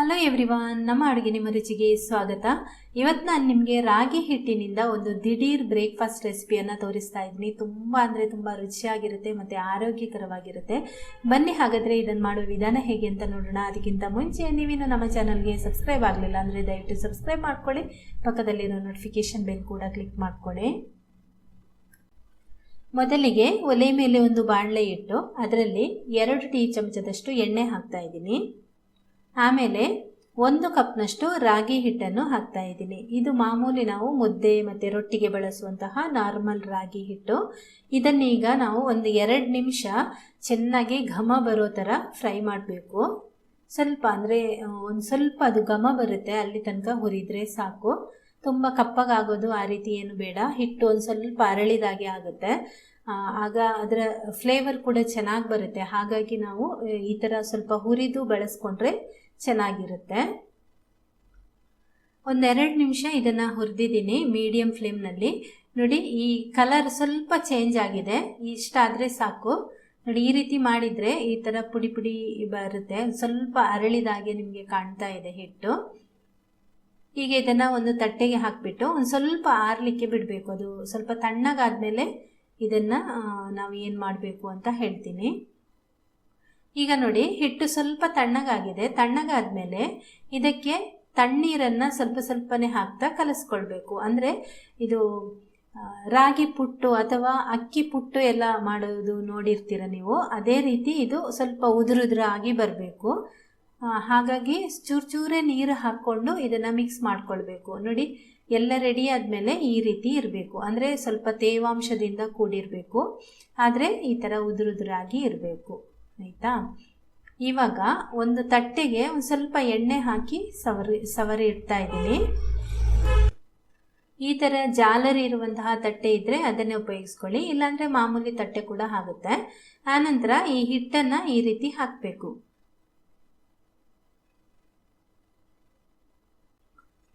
Hello everyone ನಮ್ಮ ಅಡುಗೆ ನಿಮ್ಮ ರುಚಿಗೆ ಸ್ವಾಗತ. ಇವತ್ತು ನಾನು ನಿಮಗೆ ರಾಗಿ ಹಿಟ್ಟಿನಿಂದ ಒಂದು ದಿಢೀರ್ ಬ್ರೇಕ್ಫಾಸ್ಟ್ ರೆಸಿಪಿಯನ್ನು ತೋರಿಸ್ತಾ ಇದ್ದೀನಿ. ತುಂಬ ಅಂದರೆ ತುಂಬ ರುಚಿಯಾಗಿರುತ್ತೆ ಮತ್ತು ಆರೋಗ್ಯಕರವಾಗಿರುತ್ತೆ. ಬನ್ನಿ ಹಾಗಾದರೆ ಇದನ್ನು ಮಾಡುವ ವಿಧಾನ ಹೇಗೆ ಅಂತ ನೋಡೋಣ. ಅದಕ್ಕಿಂತ ಮುಂಚೆ ನೀವಿನ್ನು ನಮ್ಮ ಚಾನಲ್ಗೆ ಸಬ್ಸ್ಕ್ರೈಬ್ ಆಗಲಿಲ್ಲ ಅಂದರೆ ದಯವಿಟ್ಟು ಸಬ್ಸ್ಕ್ರೈಬ್ ಮಾಡ್ಕೊಳ್ಳಿ. ಪಕ್ಕದಲ್ಲಿರೋ ನೋಟಿಫಿಕೇಷನ್ ಬೆಲ್ ಕೂಡ ಕ್ಲಿಕ್ ಮಾಡ್ಕೊಳ್ಳಿ. ಮೊದಲಿಗೆ ಒಲೆ ಮೇಲೆ ಒಂದು ಬಾಣಲೆ ಇಟ್ಟು ಅದರಲ್ಲಿ ಎರಡು ಟೀ ಚಮಚದಷ್ಟು ಎಣ್ಣೆ ಹಾಕ್ತಾ ಇದ್ದೀನಿ. ಆಮೇಲೆ ಒಂದು ಕಪ್ನಷ್ಟು ರಾಗಿ ಹಿಟ್ಟನ್ನು ಹಾಕ್ತಾ ಇದ್ದೀನಿ. ಇದು ಮಾಮೂಲಿ ನಾವು ಮುದ್ದೆ ಮತ್ತು ರೊಟ್ಟಿಗೆ ಬಳಸುವಂತಹ ನಾರ್ಮಲ್ ರಾಗಿ ಹಿಟ್ಟು. ಇದನ್ನೀಗ ನಾವು ಒಂದು ಎರಡು ನಿಮಿಷ ಚೆನ್ನಾಗಿ ಘಮ ಬರೋ ಥರ ಫ್ರೈ ಮಾಡಬೇಕು. ಸ್ವಲ್ಪ ಅಂದರೆ ಒಂದು ಸ್ವಲ್ಪ ಅದು ಘಮ ಬರುತ್ತೆ, ಅಲ್ಲಿ ತನಕ ಹುರಿದ್ರೆ ಸಾಕು. ತುಂಬ ಕಪ್ಪಗಾಗೋದು ಆ ರೀತಿ ಏನು ಬೇಡ. ಹಿಟ್ಟು ಒಂದು ಸ್ವಲ್ಪ ಅರಳಿದಾಗೆ ಆಗುತ್ತೆ. ಆಗ ಅದರ ಫ್ಲೇವರ್ ಕೂಡ ಚೆನ್ನಾಗಿ ಬರುತ್ತೆ. ಹಾಗಾಗಿ ನಾವು ಈ ಥರ ಸ್ವಲ್ಪ ಹುರಿದು ಬಳಸ್ಕೊಂಡ್ರೆ ಚೆನ್ನಾಗಿರುತ್ತೆ. ಒಂದೆರಡು ನಿಮಿಷ ಇದನ್ನು ಹುರಿದಿದ್ದೀನಿ ಮೀಡಿಯಮ್ ಫ್ಲೇಮ್ನಲ್ಲಿ. ನೋಡಿ, ಈ ಕಲರ್ ಸ್ವಲ್ಪ ಚೇಂಜ್ ಆಗಿದೆ. ಇಷ್ಟಾದರೆ ಸಾಕು. ನೋಡಿ, ಈ ರೀತಿ ಮಾಡಿದರೆ ಈ ಥರ ಪುಡಿ ಪುಡಿ ಬರುತ್ತೆ. ಸ್ವಲ್ಪ ಅರಳಿದಾಗೆ ನಿಮಗೆ ಕಾಣ್ತಾ ಇದೆ ಹಿಟ್ಟು. ಈಗ ಇದನ್ನು ಒಂದು ತಟ್ಟೆಗೆ ಹಾಕಿಬಿಟ್ಟು ಒಂದು ಸ್ವಲ್ಪ ಆರಲಿಕ್ಕೆ ಬಿಡಬೇಕು. ಅದು ಸ್ವಲ್ಪ ತಣ್ಣಗಾದ್ಮೇಲೆ ಇದನ್ನು ನಾವು ಏನು ಮಾಡಬೇಕು ಅಂತ ಹೇಳ್ತೀನಿ. ಈಗ ನೋಡಿ, ಹಿಟ್ಟು ಸ್ವಲ್ಪ ತಣ್ಣಗಾಗಿದೆ. ತಣ್ಣಗಾದ್ಮೇಲೆ ಇದಕ್ಕೆ ತಣ್ಣೀರನ್ನು ಸ್ವಲ್ಪ ಸ್ವಲ್ಪನೇ ಹಾಕ್ತಾ ಕಲಿಸ್ಕೊಳ್ಬೇಕು. ಅಂದರೆ ಇದು ರಾಗಿ ಪುಟ್ಟು ಅಥವಾ ಅಕ್ಕಿ ಪುಟ್ಟು ಎಲ್ಲ ಮಾಡೋದು ನೋಡಿರ್ತೀರ ನೀವು. ಅದೇ ರೀತಿ ಇದು ಸ್ವಲ್ಪ ಉದುರುದ್ರಾಗಿ ಬರಬೇಕು. ಹಾಗಾಗಿ ಚೂರು ಚೂರೇ ನೀರು ಹಾಕ್ಕೊಂಡು ಇದನ್ನು ಮಿಕ್ಸ್ ಮಾಡ್ಕೊಳ್ಬೇಕು. ನೋಡಿ, ಎಲ್ಲ ರೆಡಿ ಆದಮೇಲೆ ಈ ರೀತಿ ಇರಬೇಕು. ಅಂದರೆ ಸ್ವಲ್ಪ ತೇವಾಂಶದಿಂದ ಕೂಡಿರಬೇಕು. ಆದರೆ ಈ ಥರ ಉದುರುದುರಾಗಿ ಇರಬೇಕು. ಆಯಿತಾ? ಇವಾಗ ಒಂದು ತಟ್ಟೆಗೆ ಒಂದು ಸ್ವಲ್ಪ ಎಣ್ಣೆ ಹಾಕಿ ಸವರಿ ಸವರಿ ಇಡ್ತಾ ಇದ್ದೀನಿ. ಈ ಥರ ಜಾಲರಿ ಇರುವಂತಹ ತಟ್ಟೆ ಇದ್ದರೆ ಅದನ್ನೇ ಉಪಯೋಗಿಸ್ಕೊಳ್ಳಿ. ಇಲ್ಲಾಂದರೆ ಮಾಮೂಲಿ ತಟ್ಟೆ ಕೂಡ ಆಗುತ್ತೆ. ಆನಂತರ ಈ ಹಿಟ್ಟನ್ನು ಈ ರೀತಿ ಹಾಕಬೇಕು.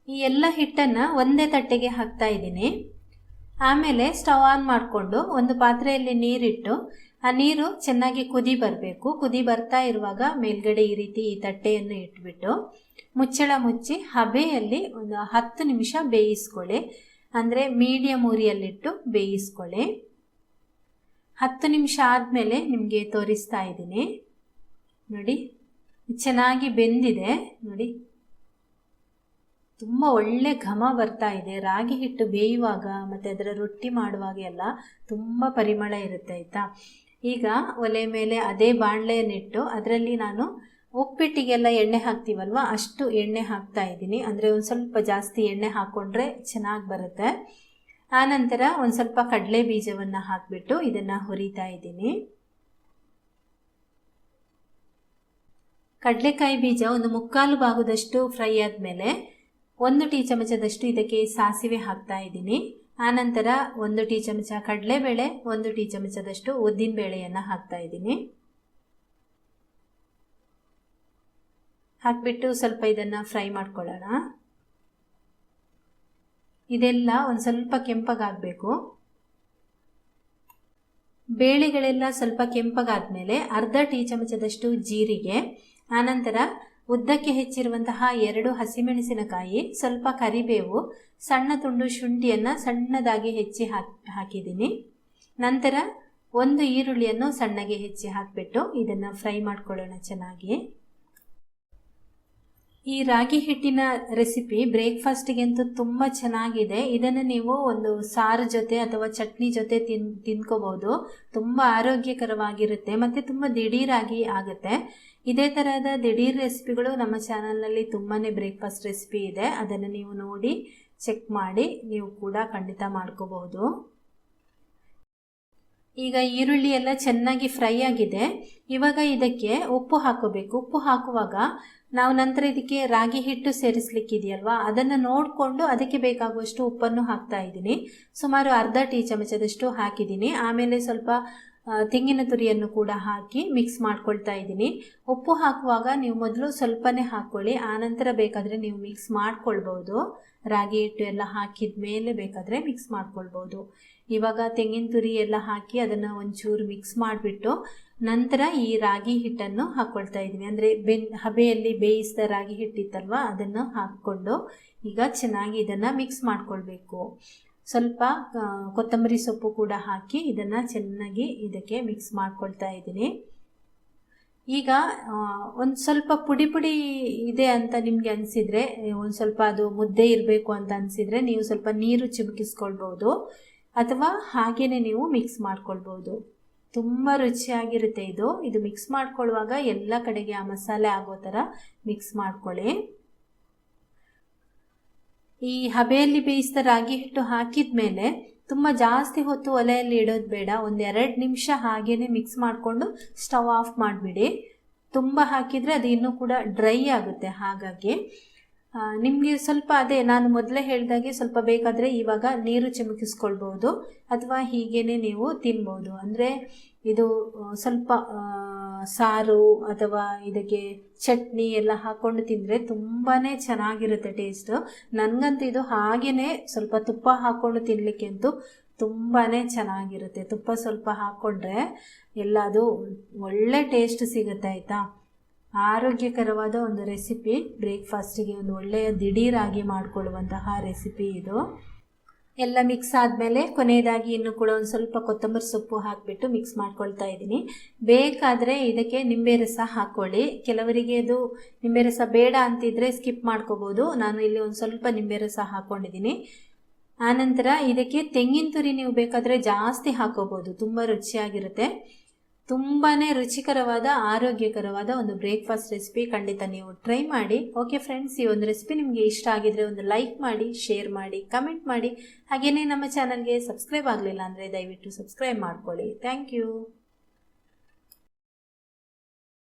ಈ ಎಲ್ಲ ಹಿಟ್ಟನ್ನು ಒಂದೇ ತಟ್ಟೆಗೆ ಹಾಕ್ತಾ ಇದ್ದೀನಿ. ಆಮೇಲೆ ಸ್ಟವ್ ಆನ್ ಮಾಡಿಕೊಂಡು ಒಂದು ಪಾತ್ರೆಯಲ್ಲಿ ನೀರಿಟ್ಟು ಆ ನೀರು ಚೆನ್ನಾಗಿ ಕುದಿ ಬರಬೇಕು. ಕುದಿ ಬರ್ತಾ ಇರುವಾಗ ಮೇಲ್ಗಡೆ ಈ ರೀತಿ ಈ ತಟ್ಟೆಯನ್ನು ಇಟ್ಬಿಟ್ಟು ಮುಚ್ಚಳ ಮುಚ್ಚಿ ಹಬೆಯಲ್ಲಿ ಒಂದು ಹತ್ತು ನಿಮಿಷ ಬೇಯಿಸ್ಕೊಳ್ಳಿ. ಅಂದರೆ ಮೀಡಿಯಮ್ ಉರಿಯಲ್ಲಿಟ್ಟು ಬೇಯಿಸ್ಕೊಳ್ಳಿ. ಹತ್ತು ನಿಮಿಷ ಆದಮೇಲೆ ನಿಮಗೆ ತೋರಿಸ್ತಾ ಇದ್ದೀನಿ. ನೋಡಿ, ಚೆನ್ನಾಗಿ ಬೆಂದಿದೆ. ನೋಡಿ, ತುಂಬ ಒಳ್ಳೆ ಘಮ ಬರ್ತಾ ಇದೆ. ರಾಗಿ ಹಿಟ್ಟು ಬೇಯುವಾಗ ಮತ್ತು ಅದರ ರೊಟ್ಟಿ ಮಾಡುವಾಗ ಎಲ್ಲ ತುಂಬ ಪರಿಮಳ ಇರುತ್ತೆ, ಆಯಿತಾ? ಈಗ ಒಲೆ ಮೇಲೆ ಅದೇ ಬಾಣಲೆಯನ್ನಿಟ್ಟು ಅದರಲ್ಲಿ ನಾನು ಉಪ್ಪಿಟ್ಟಿಗೆಲ್ಲ ಎಣ್ಣೆ ಹಾಕ್ತೀವಲ್ವ, ಅಷ್ಟು ಎಣ್ಣೆ ಹಾಕ್ತಾ ಇದ್ದೀನಿ. ಅಂದರೆ ಒಂದು ಸ್ವಲ್ಪ ಜಾಸ್ತಿ ಎಣ್ಣೆ ಹಾಕ್ಕೊಂಡ್ರೆ ಚೆನ್ನಾಗಿ ಬರುತ್ತೆ. ಆನಂತರ ಒಂದು ಸ್ವಲ್ಪ ಕಡಲೆ ಬೀಜವನ್ನು ಹಾಕಿಬಿಟ್ಟು ಇದನ್ನು ಹುರಿತಾ ಇದ್ದೀನಿ. ಕಡಲೆಕಾಯಿ ಬೀಜ ಒಂದು ಮುಕ್ಕಾಲು ಭಾಗದಷ್ಟು ಫ್ರೈ ಆದಮೇಲೆ ಒಂದು ಟೀ ಚಮಚದಷ್ಟು ಇದಕ್ಕೆ ಸಾಸಿವೆ ಹಾಕ್ತಾ ಇದ್ದೀನಿ. ಆನಂತರ ಒಂದು ಟೀ ಚಮಚ ಕಡಲೆಬೇಳೆ, ಒಂದು ಟೀ ಚಮಚದಷ್ಟು ಉದ್ದಿನ ಬೇಳೆಯನ್ನು ಹಾಕ್ತಾ ಇದ್ದೀನಿ. ಹಾಕಿಬಿಟ್ಟು ಸ್ವಲ್ಪ ಇದನ್ನು ಫ್ರೈ ಮಾಡ್ಕೊಳ್ಳೋಣ. ಇದೆಲ್ಲ ಒಂದು ಸ್ವಲ್ಪ ಕೆಂಪಗಾಗಬೇಕು. ಬೇಳೆಗಳೆಲ್ಲ ಸ್ವಲ್ಪ ಕೆಂಪಗಾದ ಮೇಲೆ ಅರ್ಧ ಟೀ ಚಮಚದಷ್ಟು ಜೀರಿಗೆ ಆನಂತರ ಉದ್ದಕ್ಕೆ ಹೆಚ್ಚಿರುವಂತಹ ಎರಡು ಹಸಿಮೆಣಸಿನಕಾಯಿ, ಸ್ವಲ್ಪ ಕರಿಬೇವು, ಸಣ್ಣ ತುಂಡು ಶುಂಠಿಯನ್ನು ಸಣ್ಣದಾಗಿ ಹೆಚ್ಚಿ ಹಾಕಿ, ಹಾಕಿದ್ದೀನಿ. ನಂತರ ಒಂದು ಈರುಳ್ಳಿಯನ್ನು ಸಣ್ಣಗೆ ಹೆಚ್ಚಿ ಹಾಕಿಬಿಟ್ಟು ಇದನ್ನು ಫ್ರೈ ಮಾಡ್ಕೊಳ್ಳೋಣ ಚೆನ್ನಾಗಿ. ಈ ರಾಗಿ ಹಿಟ್ಟಿನ ರೆಸಿಪಿ ಬ್ರೇಕ್ಫಾಸ್ಟಿಗಂತೂ ತುಂಬ ಚೆನ್ನಾಗಿದೆ. ಇದನ್ನು ನೀವು ಒಂದು ಸಾರು ಜೊತೆ ಅಥವಾ ಚಟ್ನಿ ಜೊತೆ ತಿನ್ ತಿನ್ಕೋಬಹುದು ತುಂಬ ಆರೋಗ್ಯಕರವಾಗಿರುತ್ತೆ ಮತ್ತು ತುಂಬ ದಿಢೀರಾಗಿ ಆಗುತ್ತೆ. ಇದೇ ಥರದ ದಿಢೀರ್ ರೆಸಿಪಿಗಳು ನಮ್ಮ ಚಾನಲ್ನಲ್ಲಿ ತುಂಬಾ ಬ್ರೇಕ್ಫಾಸ್ಟ್ ರೆಸಿಪಿ ಇದೆ. ಅದನ್ನು ನೀವು ನೋಡಿ ಚೆಕ್ ಮಾಡಿ, ನೀವು ಕೂಡ ಖಂಡಿತ ಮಾಡ್ಕೋಬಹುದು ಈಗ ಈರುಳ್ಳಿ ಎಲ್ಲ ಚೆನ್ನಾಗಿ ಫ್ರೈ ಆಗಿದೆ. ಇವಾಗ ಇದಕ್ಕೆ ಉಪ್ಪು ಹಾಕೋಬೇಕು. ಉಪ್ಪು ಹಾಕುವಾಗ ನಾವು ನಂತರ ಇದಕ್ಕೆ ರಾಗಿ ಹಿಟ್ಟು ಸೇರಿಸ್ಲಿಕ್ಕಿದೆಯಲ್ವಾ? ಅದನ್ನು ನೋಡಿಕೊಂಡು ಅದಕ್ಕೆ ಬೇಕಾಗುವಷ್ಟು ಉಪ್ಪನ್ನು ಹಾಕ್ತಾ ಇದ್ದೀನಿ. ಸುಮಾರು ಅರ್ಧ ಟೀ ಚಮಚದಷ್ಟು ಹಾಕಿದ್ದೀನಿ. ಆಮೇಲೆ ಸ್ವಲ್ಪ ತೆಂಗಿನ ತುರಿಯನ್ನು ಕೂಡ ಹಾಕಿ ಮಿಕ್ಸ್ ಮಾಡ್ಕೊಳ್ತಾ ಇದ್ದೀನಿ. ಉಪ್ಪು ಹಾಕುವಾಗ ನೀವು ಮೊದಲು ಸ್ವಲ್ಪನೇ ಹಾಕ್ಕೊಳ್ಳಿ. ಆನಂತರ ಬೇಕಾದರೆ ನೀವು ಮಿಕ್ಸ್ ಮಾಡ್ಕೊಳ್ಬೋದು. ರಾಗಿ ಹಿಟ್ಟು ಎಲ್ಲ ಹಾಕಿದ ಮೇಲೆ ಬೇಕಾದರೆ ಮಿಕ್ಸ್ ಮಾಡ್ಕೊಳ್ಬೋದು. ಇವಾಗ ತೆಂಗಿನ ತುರಿ ಎಲ್ಲ ಹಾಕಿ ಅದನ್ನು ಒಂಚೂರು ಮಿಕ್ಸ್ ಮಾಡಿಬಿಟ್ಟು ನಂತರ ಈ ರಾಗಿ ಹಿಟ್ಟನ್ನು ಹಾಕ್ಕೊಳ್ತಾ ಇದ್ದೀನಿ. ಅಂದರೆ ಬೆನ್, ಹಬೆಯಲ್ಲಿ ಬೇಯಿಸಿದ ರಾಗಿ ಹಿಟ್ಟಿತ್ತಲ್ವ, ಅದನ್ನು ಹಾಕ್ಕೊಂಡು ಈಗ ಚೆನ್ನಾಗಿ ಇದನ್ನು ಮಿಕ್ಸ್ ಮಾಡ್ಕೊಳ್ಬೇಕು. ಸ್ವಲ್ಪ ಕೊತ್ತಂಬರಿ ಸೊಪ್ಪು ಕೂಡ ಹಾಕಿ ಇದನ್ನು ಚೆನ್ನಾಗಿ ಇದಕ್ಕೆ ಮಿಕ್ಸ್ ಮಾಡ್ಕೊಳ್ತಾ ಇದ್ದೀನಿ. ಈಗ ಒಂದು ಸ್ವಲ್ಪ ಪುಡಿ ಪುಡಿ ಇದೆ ಅಂತ ನಿಮಗೆ ಅನಿಸಿದರೆ ಒಂದು ಸ್ವಲ್ಪ ಅದು ಮುದ್ದೆ ಇರಬೇಕು ಅಂತ ಅನಿಸಿದರೆ ನೀವು ಸ್ವಲ್ಪ ನೀರು ಚಿಮುಕಿಸ್ಕೊಳ್ಬೋದು. ಅಥವಾ ಹಾಗೇನೆ ನೀವು ಮಿಕ್ಸ್ ಮಾಡ್ಕೊಳ್ಬೋದು. ತುಂಬ ರುಚಿಯಾಗಿರುತ್ತೆ ಇದು. ಇದು ಮಿಕ್ಸ್ ಮಾಡ್ಕೊಳ್ಳುವಾಗ ಎಲ್ಲ ಕಡೆಗೆ ಆ ಮಸಾಲೆ ಆಗೋ ಥರ ಮಿಕ್ಸ್ ಮಾಡ್ಕೊಳ್ಳಿ. ಈ ಹಬೆಯಲ್ಲಿ ಬೇಯಿಸಿದ ರಾಗಿ ಹಿಟ್ಟು ಹಾಕಿದ ಮೇಲೆ ತುಂಬ ಜಾಸ್ತಿ ಹೊತ್ತು ಒಲೆಯಲ್ಲಿ ಇಡೋದು ಬೇಡ. ಒಂದು ಎರಡು ನಿಮಿಷ ಹಾಗೇನೆ ಮಿಕ್ಸ್ ಮಾಡಿಕೊಂಡು ಸ್ಟವ್ ಆಫ್ ಮಾಡಿಬಿಡಿ. ತುಂಬ ಹಾಕಿದರೆ ಅದು ಇನ್ನೂ ಕೂಡ ಡ್ರೈ ಆಗುತ್ತೆ ಹಾಗಾಗಿ. ನಿಮಗೆ ಸ್ವಲ್ಪ ಅದೇ ನಾನು ಮೊದಲೇ ಹೇಳಿದಾಗೆ ಸ್ವಲ್ಪ ಬೇಕಾದರೆ ಇವಾಗ ನೀರು ಚಿಮುಕಿಸ್ಕೊಳ್ಬೋದು ಅಥವಾ ಹೀಗೇನೆ ನೀವು ತಿನ್ಬೋದು. ಅಂದರೆ ಇದು ಸ್ವಲ್ಪ ಸಾರು ಅಥವಾ ಇದಕ್ಕೆ ಚಟ್ನಿ ಎಲ್ಲ ಹಾಕ್ಕೊಂಡು ತಿಂದರೆ ತುಂಬಾ ಚೆನ್ನಾಗಿರುತ್ತೆ ಟೇಸ್ಟು ನನಗಂತೂ ಇದು ಹಾಗೆಯೇ ಸ್ವಲ್ಪ ತುಪ್ಪ ಹಾಕ್ಕೊಂಡು ತಿನ್ನಲಿಕ್ಕೆ ಅಂತೂ ತುಂಬಾ ಚೆನ್ನಾಗಿರುತ್ತೆ. ತುಪ್ಪ ಸ್ವಲ್ಪ ಹಾಕ್ಕೊಂಡ್ರೆ ಎಲ್ಲ ಅದು ಒಳ್ಳೆ ಟೇಸ್ಟ್ ಸಿಗುತ್ತೆ, ಆಯಿತಾ? ಆರೋಗ್ಯಕರವಾದ ಒಂದು ರೆಸಿಪಿ ಬ್ರೇಕ್ಫಾಸ್ಟಿಗೆ ಒಂದು ಒಳ್ಳೆಯ ದಿಢೀರಾಗಿ ಮಾಡಿಕೊಳ್ಳುವಂತಹ ರೆಸಿಪಿ ಇದು. ಎಲ್ಲ ಮಿಕ್ಸ್ ಆದಮೇಲೆ ಕೊನೆಯದಾಗಿ ಇನ್ನು ಕೂಡ ಒಂದು ಸ್ವಲ್ಪ ಕೊತ್ತಂಬರಿ ಸೊಪ್ಪು ಹಾಕಿಬಿಟ್ಟು ಮಿಕ್ಸ್ ಮಾಡ್ಕೊಳ್ತಾ ಇದ್ದೀನಿ. ಬೇಕಾದರೆ ಇದಕ್ಕೆ ನಿಂಬೆ ರಸ ಹಾಕ್ಕೊಳ್ಳಿ ಕೆಲವರಿಗೆ ಅದು ನಿಂಬೆ ರಸ ಬೇಡ ಅಂತಿದ್ರೆ ಸ್ಕಿಪ್ ಮಾಡ್ಕೋಬೋದು. ನಾನು ಇಲ್ಲಿ ಒಂದು ಸ್ವಲ್ಪ ನಿಂಬೆ ರಸ ಹಾಕ್ಕೊಂಡಿದ್ದೀನಿ ಆನಂತರ ಇದಕ್ಕೆ ತೆಂಗಿನ ತುರಿ ನೀವು ಬೇಕಾದರೆ ಜಾಸ್ತಿ ಹಾಕೋಬೋದು. ತುಂಬ ರುಚಿಯಾಗಿರುತ್ತೆ. ತುಂಬಾ ರುಚಿಕರವಾದ, ಆರೋಗ್ಯಕರವಾದ ಒಂದು ಬ್ರೇಕ್ಫಾಸ್ಟ್ ರೆಸಿಪಿ ಖಂಡಿತ ನೀವು ಟ್ರೈ ಮಾಡಿ. ಓಕೆ ಫ್ರೆಂಡ್ಸ್ ಈ ಒಂದು ರೆಸಿಪಿ ನಿಮಗೆ ಇಷ್ಟ ಆಗಿದ್ರೆ ಒಂದು ಲೈಕ್ ಮಾಡಿ ಶೇರ್ ಮಾಡಿ ಕಮೆಂಟ್ ಮಾಡಿ. ಹಾಗೆಯೇ ನಮ್ಮ ಚಾನಲ್ಗೆ ಸಬ್ಸ್ಕ್ರೈಬ್ ಆಗಲಿಲ್ಲ ಅಂದರೆ ದಯವಿಟ್ಟು ಸಬ್ಸ್ಕ್ರೈಬ್ ಮಾಡ್ಕೊಳ್ಳಿ. Thank you